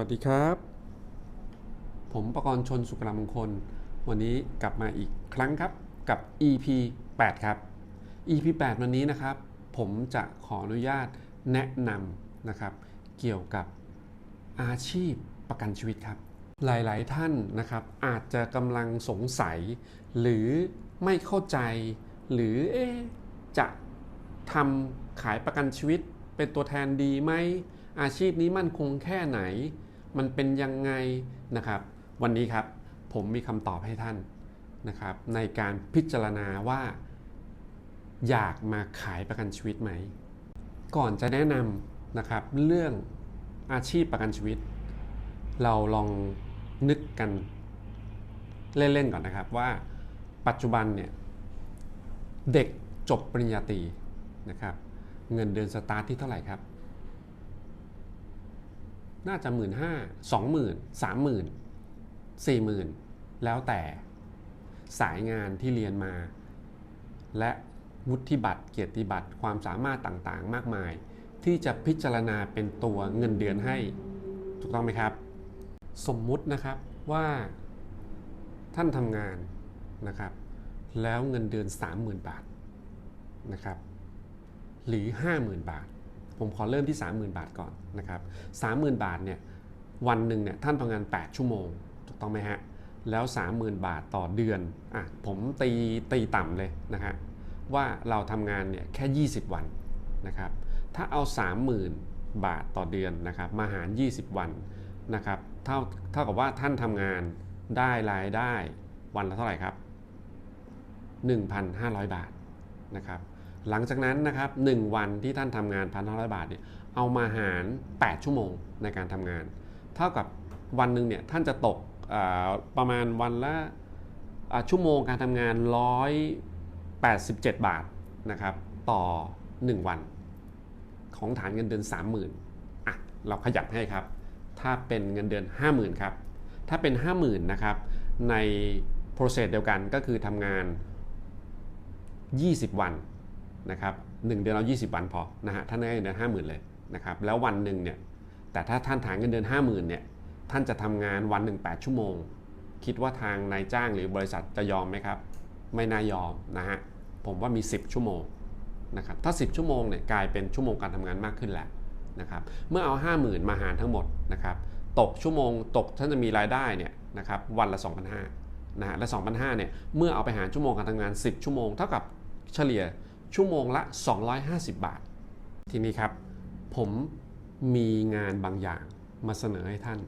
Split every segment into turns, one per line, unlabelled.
สวัสดีครับ ผมประกรณ์ชนสุกรามงคล วันนี้กลับมาอีกครั้งครับกับ EP 8 ครับ EP 8 วันนี้นะครับ ผมจะขออนุญาตแนะนำนะครับ เกี่ยวกับอาชีพประกันชีวิตครับ หลายๆท่านนะครับ อาจจะกำลังสงสัย หรือไม่เข้าใจ หรือเอ๊จะทำขายประกันชีวิตเป็นตัวแทนดีไหมอาชีพนี้มั่นคงแค่ไหน มันเป็นยังไงนะครับ วันนี้ครับผมมีคำตอบให้ท่านนะครับ ในการพิจารณาว่า อยากมาขายประกันชีวิตไหม ก่อนจะแนะนำนะครับเรื่องอาชีพประกันชีวิต เราลองนึกกันเล่นๆก่อนนะครับว่าปัจจุบันเนี่ยเด็กจบปริญญาตรีนะครับ เงินเดือนสตาร์ทที่เท่าไหร่ครับ น่าจะหมื่นห้าสองหมื่นสามหมื่นสี่หมื่นแล้วแต่สายงานที่เรียนมา และวุฒิบัตรเกียรติบัตรความสามารถต่างๆ มากมาย ที่จะพิจารณาเป็นตัวเงินเดือนให้ ถูกต้องไหมครับ สมมุตินะครับว่าท่านทำงานนะครับ แล้วเงินเดือน 30,000 บาทนะครับ หรือ 50,000 บาท ผมขอเริ่มที่ 30,000 บาทก่อนนะครับ30,000 บาทเนี่ยวันหนึ่งเนี่ยท่านทำงาน 8 ชั่วโมง ถูกต้องไหมฮะ แล้ว 30,000 บาทต่อเดือนอะผมตีตีต่ำเลยนะฮะว่าเราทำงานเนี่ยแค่ 20 วันนะครับถ้าเอา 30,000 บาทต่อเดือนนะครับมาหาร 20 วันนะครับเท่าเท่ากับว่าท่านทำงานได้รายได้วันละเท่าไหร่ครับ 1,500 บาทนะครับ หลังจากนั้นนะครับ1วันที่ท่านทำงาน1,500บาทเนี่ยเอามาหาร 8 ชั่วโมงในการทำงาน เท่ากับวันหนึ่งเนี่ยท่านจะตกประมาณวันละชั่วโมงการทำงาน 187 บาทนะครับต่อ 1 วัน ของฐานเงินเดือน 30,000อะเราขยับให้ครับ ถ้าเป็นเงินเดือน 50,000ครับถ้าเป็น 50,000นะครับใน process เดียวกันก็คือทำงาน 20 วัน นะครับหนึ่งเดือนเรา 20 วันพอนะฮะท่านได้เงินเดือน50,000เลยนะครับแล้ววันหนึ่งเนี่ยแต่ถ้าท่านฐานเงินเดือน50,000เนี่ยท่านจะทำงานวันหนึ่ง8ชั่วโมง คิดว่าทางนายจ้างหรือบริษัทจะยอมไหมครับ ไม่น่ายอมนะฮะผมว่ามี 10 ชั่วโมงนะครับถ้า 10 ชั่วโมงเนี่ยกลายเป็นชั่วโมงการทำงานมากขึ้นแล้วนะครับเมื่อเอา 50,000 มาหารทั้งหมดนะครับตกชั่วโมงตกท่านจะมีรายได้เนี่ยนะครับวันละ 2,500นะฮะและ2,500เนี่ยเมื่อเอาไปหารชั่วโมงการทำงาน 10 ชั่วโมง เท่ากับเฉลี่ย ชั่วโมงละ 250 บาท ทีนี้ครับ ผมมีงานบางอย่างมาเสนอให้ท่าน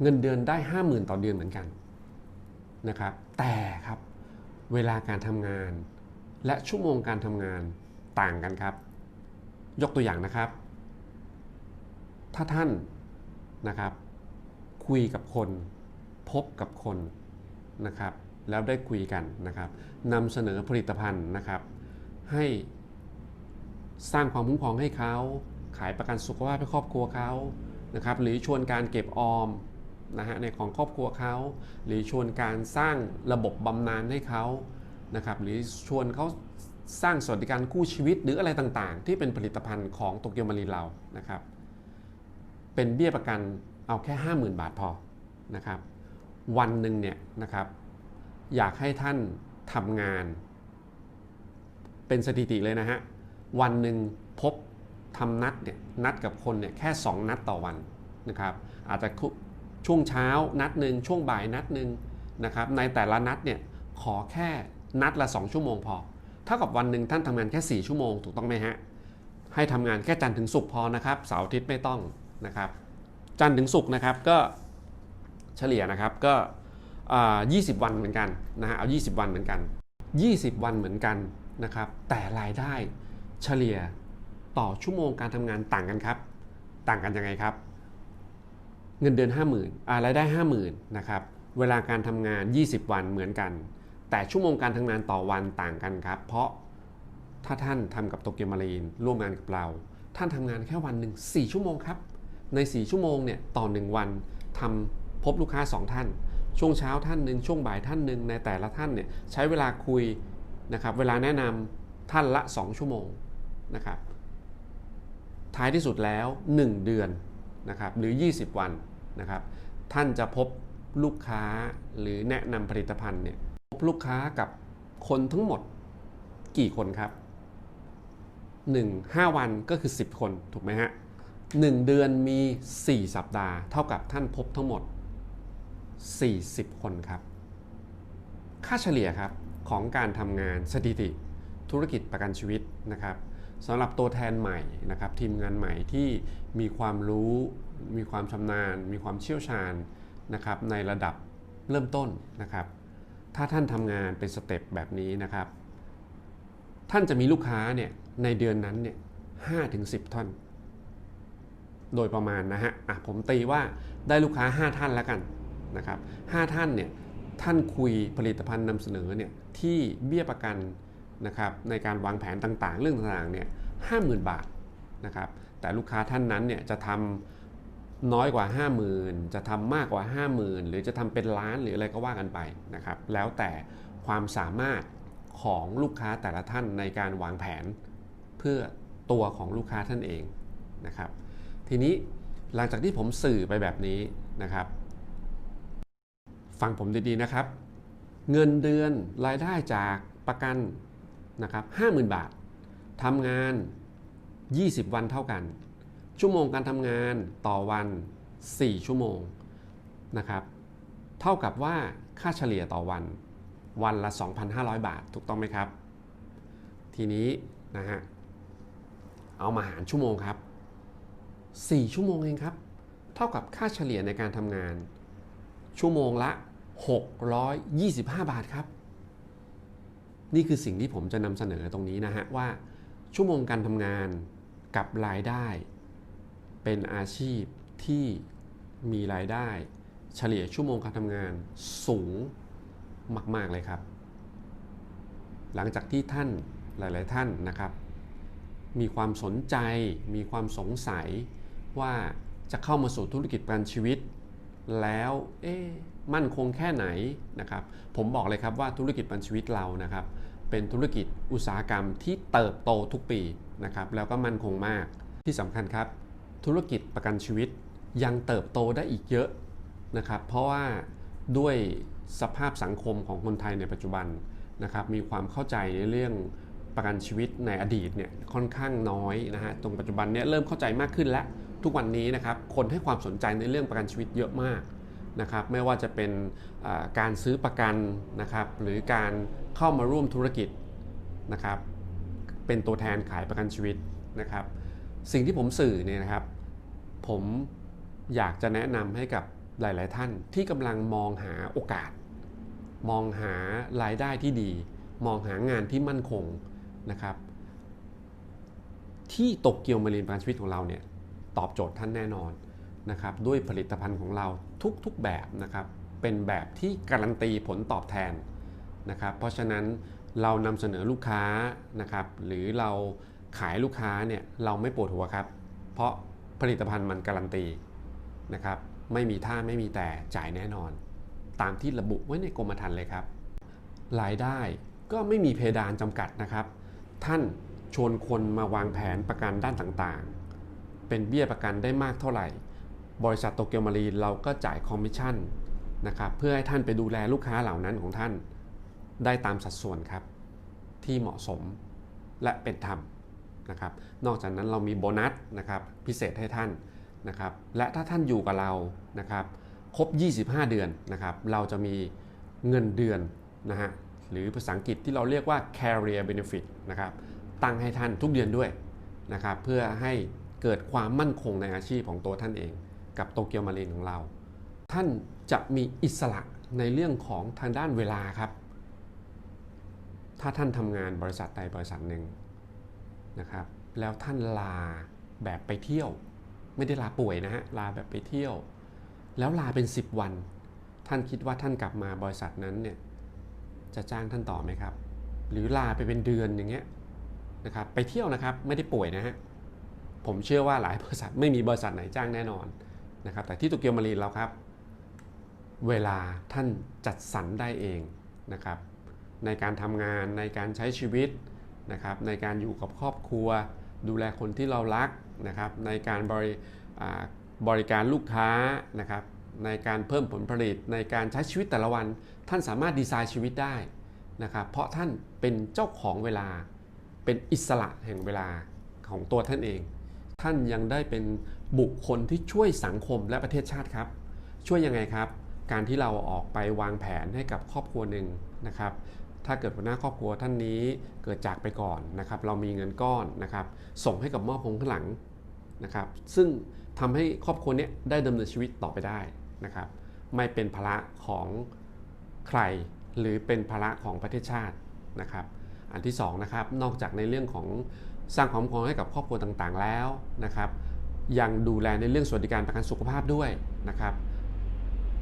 เงินเดือนได้ 50,000 ต่อเดือนเหมือนกันนะครับ แต่ครับเวลาการทำงาน และชั่วโมงการทำงานต่างกันครับ ยกตัวอย่างนะครับ ถ้าท่านนะครับ คุยกับคน พบกับคนนะครับ แล้วได้คุยกันนะครับนำเสนอผลิตภัณฑ์นะครับ ให้สร้างความคุ้มครองให้เขา ขายประกันสุขภาพให้ครอบครัวเขานะครับหรือชวนการเก็บออมนะฮะในของครอบครัวเขาหรือชวนการสร้างระบบบำนาญให้เขานะครับหรือชวนเขาสร้างสวัสดิการกู้ชีวิตหรืออะไรต่างๆ ที่เป็นผลิตภัณฑ์ของโตเกียวมารีเรานะครับ เป็นเบี้ยประกันเอาแค่ 50,000 บาทพอนะครับ วันหนึ่งเนี่ยนะครับ อยากให้ท่านทำงาน เป็นสถิติเลยนะฮะ วันหนึ่งพบทำนัดเนี่ยนัดกับคนเนี่ยแค่ 2 นัดต่อวันนะครับอาจจะช่วงเช้านัดหนึ่งช่วงบ่ายนัดหนึ่งนะครับในแต่ละนัดเนี่ยขอแค่นัดละ 2 ชั่วโมงพอ เท่ากับวันหนึ่งท่านทำงานแค่ 4 ชั่วโมงถูกต้องไหมฮะ ให้ทำงานแค่จันทร์ถึงศุกร์พอนะครับเสาร์อาทิตย์ไม่ต้องนะครับจันทร์ถึงศุกร์นะครับก็เฉลี่ยนะครับก็อ่า20 วันเหมือนกันนะฮะเอา 20 วันเหมือนกัน 20 วันเหมือนกัน นะครับ แต่รายได้เฉลี่ยต่อชั่วโมงการทำงานต่างกันครับ ต่างกันยังไงครับ เงินเดือน 50,000อ่ารายได้ 50,000นะครับ เวลาการทำงาน 20 วันเหมือนกัน แต่ชั่วโมงการทำงานต่อวันต่างกันครับ เพราะถ้าท่านทำกับโตเกียวมารีนร่วมงานกับเรา ท่านทำงานแค่วันหนึ่ง4ชั่วโมงครับ ใน 4 ชั่วโมงเนี่ยต่อ 1 วันทำพบลูกค้า 2 ท่าน ช่วงเช้าท่านหนึ่งช่วงบ่ายท่านหนึ่งในแต่ละท่านเนี่ยใช้เวลาคุย นะครับเวลาแนะนำท่านละ 2 ชั่วโมงนะครับท้ายที่สุดแล้ว 1 เดือนนะครับหรือ 20 วันนะครับท่านจะพบลูกค้าหรือแนะนำผลิตภัณฑ์เนี่ยพบลูกค้ากับคนทั้งหมดกี่คนครับ 1 5 วันก็คือ 10 คนถูกไหมฮะ1เดือนมี 4 สัปดาห์ เท่ากับท่านพบทั้งหมด 40 คนครับ ค่าเฉลี่ยครับ ของการทำงานสถิติธุรกิจประกันชีวิตนะครับสำหรับตัวแทนใหม่นะครับทีมงานใหม่ที่มีความรู้ มีความชำนาญ มีความเชี่ยวชาญนะครับในระดับเริ่มต้นนะครับ ถ้าท่านทำงานเป็นสเต็ปแบบนี้นะครับ ท่านจะมีลูกค้าเนี่ยในเดือนนั้นเนี่ยห้าถึงสิบท่านโดยประมาณนะฮะอะผมตีว่าได้ลูกค้า 5 ท่านแล้วกันนะครับ5ท่านเนี่ย ท่านคุยผลิตภัณฑ์นำเสนอเนี่ยที่เบี้ยประกันนะครับในการวางแผนต่างๆ เรื่องต่างๆเนี่ยห้าหมื่นบาทนะครับแต่ลูกค้าท่านนั้นเนี่ยจะทำน้อยกว่า 50,000 จะทำมากกว่า 50,000 หรือจะทำเป็นล้านหรืออะไรก็ว่ากันไปนะครับ แล้วแต่ความสามารถของลูกค้าแต่ละท่านในการวางแผน เพื่อตัวของลูกค้าท่านเองนะครับ ทีนี้หลังจากที่ผมสื่อไปแบบนี้นะครับ ฟังผมดีๆนะครับ เงินเดือนรายได้จากประกันนะครับ50,000บาททำงาน 20 วันเท่ากัน ชั่วโมงการทำงานต่อวัน 4 ชั่วโมงนะครับเท่ากับว่าค่าเฉลี่ยต่อวันวันละ 2,500 บาทถูกต้องไหมครับ ทีนี้นะฮะเอามาหารชั่วโมงครับ 4 ชั่วโมงเองครับ เท่ากับค่าเฉลี่ยในการทำงาน ชั่วโมงละ 625 บาทครับ นี่คือสิ่งที่ผมจะนำเสนอตรงนี้นะฮะ ว่าชั่วโมงการทำงานกับรายได้ เป็นอาชีพที่มีรายได้ เฉลี่ยชั่วโมงการทำงานสูงมาก ๆ เลยครับ หลังจากที่ท่านหลาย ๆ ท่านนะครับ มีความสนใจ มีความสงสัยว่าจะเข้ามาสู่ธุรกิจประกันชีวิต แล้วเอ๊มั่นคงแค่ไหนนะครับ ผมบอกเลยครับว่าธุรกิจประกันชีวิตเรานะครับ เป็นธุรกิจอุตสาหกรรมที่เติบโตทุกปีนะครับ แล้วก็มั่นคงมากที่สำคัญครับ ธุรกิจประกันชีวิตยังเติบโตได้อีกเยอะนะครับ เพราะว่าด้วยสภาพสังคมของคนไทยในปัจจุบันนะครับ มีความเข้าใจในเรื่องประกันชีวิตในอดีตเนี่ยค่อนข้างน้อยนะฮะตรงปัจจุบันเนี้ยเริ่มเข้าใจมากขึ้นแล้ว ทุกวันนี้นะครับคนให้ความสนใจในเรื่องประกันชีวิตเยอะมากนะครับไม่ว่าจะเป็นการซื้อประกันนะครับหรือการเข้ามาร่วมธุรกิจนะครับเป็นตัวแทนขายประกันชีวิตนะครับสิ่งที่ผมสื่อเนี่ยนะครับผมอยากจะแนะนำให้กับหลาย ๆ ท่านที่กำลังมองหาโอกาส มองหารายได้ที่ดี มองหางานที่มั่นคงนะครับที่โตเกี่ยวมาเรียนประกันชีวิตของเราเนี่ย ตอบโจทย์ท่านแน่นอนนะครับด้วยผลิตภัณฑ์ของเราทุกๆแบบนะครับเป็นแบบที่การันตีผลตอบแทนนะครับเพราะฉะนั้นเรานำเสนอลูกค้านะครับหรือเราขายลูกค้าเนี่ยเราไม่ปวดหัวครับ เพราะผลิตภัณฑ์มันการันตีนะครับไม่มีท่าไม่มีแต่จ่ายแน่นอน ตามที่ระบุไว้ในกรมธรรม์เลยครับ รายได้ก็ไม่มีเพดานจำกัดนะครับ ท่านชวนคนมาวางแผนประกันด้านต่างๆ เป็นเบี้ยประกันได้มากเท่าไหร่ บริษัทโตเกียวมารีเราก็จ่ายคอมมิชชั่นนะครับเพื่อให้ท่านไปดูแลลูกค้าเหล่านั้นของท่านได้ตามสัดส่วนครับที่เหมาะสมและเป็นธรรมนะครับนอกจากนั้นเรามีโบนัสนะครับพิเศษให้ท่านนะครับและถ้าท่านอยู่กับเรานะครับครบ 25 เดือนนะครับเราจะมีเงินเดือนนะฮะหรือภาษาอังกฤษที่เราเรียกว่า career benefit นะครับตั้งให้ท่านทุกเดือนด้วยนะครับเพื่อให้ เกิดความมั่นคงในอาชีพของตัวท่านเอง กับโตเกียวมารีนของเรา ท่านจะมีอิสระในเรื่องของทางด้านเวลาครับ ถ้าท่านทำงานบริษัทใดบริษัทหนึ่งนะครับ แล้วท่านลาแบบไปเที่ยว ไม่ได้ลาป่วยนะฮะลาแบบไปเที่ยว แล้วลาเป็น 10 วัน ท่านคิดว่าท่านกลับมาบริษัทนั้นเนี่ยจะจ้างท่านต่อไหมครับ หรือลาไปเป็นเดือนอย่างเงี้ยนะครับไปเที่ยวนะครับไม่ได้ป่วยนะฮะ ผมเชื่อว่าหลายบริษัทไม่มีบริษัทไหนจ้างแน่นอนนะครับแต่ที่โตเกียวมารีนเราครับ เวลาท่านจัดสรรได้เองนะครับในการทำงานในการใช้ชีวิตนะครับในการอยู่กับครอบครัว ดูแลคนที่เรารักนะครับในการบริบริการลูกค้านะครับในการเพิ่มผลผลิต ในการใช้ชีวิตแต่ละวัน ท่านสามารถดีไซน์ชีวิตได้นะครับเพราะท่านเป็นเจ้าของเวลาเป็นอิสระแห่งเวลาของตัวท่านเอง ท่านยังได้เป็นบุคคลที่ช่วยสังคมและประเทศชาติครับ ช่วยยังไงครับ การที่เราออกไปวางแผนให้กับครอบครัวหนึ่งนะครับ ถ้าเกิดหัวหน้าครอบครัวท่านนี้เกิดจากไปก่อนนะครับ เรามีเงินก้อนนะครับ ส่งให้กับมอบพงข้างหลังนะครับ ซึ่งทำให้ครอบครัวนี้ได้ดำเนินชีวิตต่อไปได้นะครับ ไม่เป็นภาระของใครหรือเป็นภาระของประเทศชาตินะครับ อันที่สองนะครับ นอกจากในเรื่องของ สร้างความคุ้มครองให้กับครอบครัวต่างๆแล้วนะครับ ยังดูแลในเรื่องสวัสดิการประกันสุขภาพด้วยนะครับ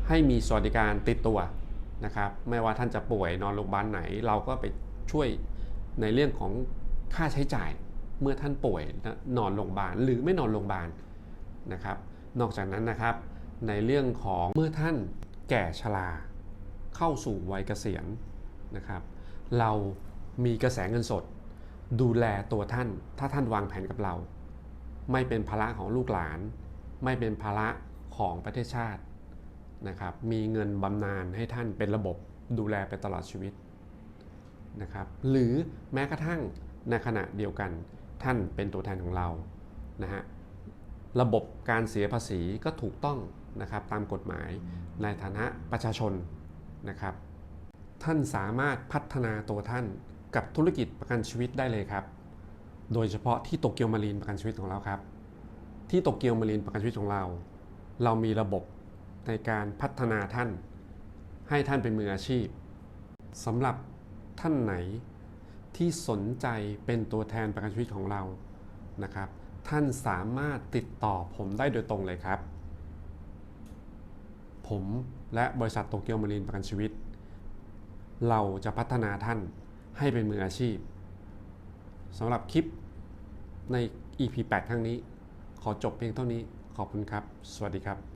ให้มีสวัสดิการติดตัวนะครับ ไม่ว่าท่านจะป่วยนอนโรงพยาบาลไหน เราก็ไปช่วยในเรื่องของค่าใช้จ่ายเมื่อท่านป่วยนอนโรงพยาบาลหรือไม่นอนโรงพยาบาลนะครับ นอกจากนั้นนะครับ ในเรื่องของเมื่อท่านแก่ชราเข้าสู่วัยเกษียณนะครับ เรามีกระแสเงินสด ดูแลตัวท่าน ถ้าท่านวางแผนกับเรา ไม่เป็นภาระของลูกหลาน ไม่เป็นภาระของประเทศชาตินะครับ มีเงินบำนาญให้ท่านเป็นระบบดูแลไปตลอดชีวิตนะครับ หรือแม้กระทั่งในขณะเดียวกันท่านเป็นตัวแทนของเรานะฮะระบบการเสียภาษีก็ถูกต้องนะครับตามกฎหมายในฐานะประชาชนนะครับ ท่านสามารถพัฒนาตัวท่าน กับธุรกิจประกันชีวิตได้เลยครับ โดยเฉพาะที่โตเกียวมารีนประกันชีวิตของเราครับ ที่โตเกียวมารีนประกันชีวิตของเรา เรามีระบบในการพัฒนาท่าน ให้ท่านเป็นมืออาชีพสำหรับท่านไหนที่สนใจเป็นตัวแทนประกันชีวิตของเรานะครับ ท่านสามารถติดต่อผมได้โดยตรงเลยครับ ผมและบริษัทโตเกียวมารีนประกันชีวิต เราจะพัฒนาท่าน ให้เป็นมืออาชีพสำหรับคลิปใน EP 8 ครั้งนี้ ขอจบเพียงเท่านี้ ขอบคุณครับ สวัสดีครับ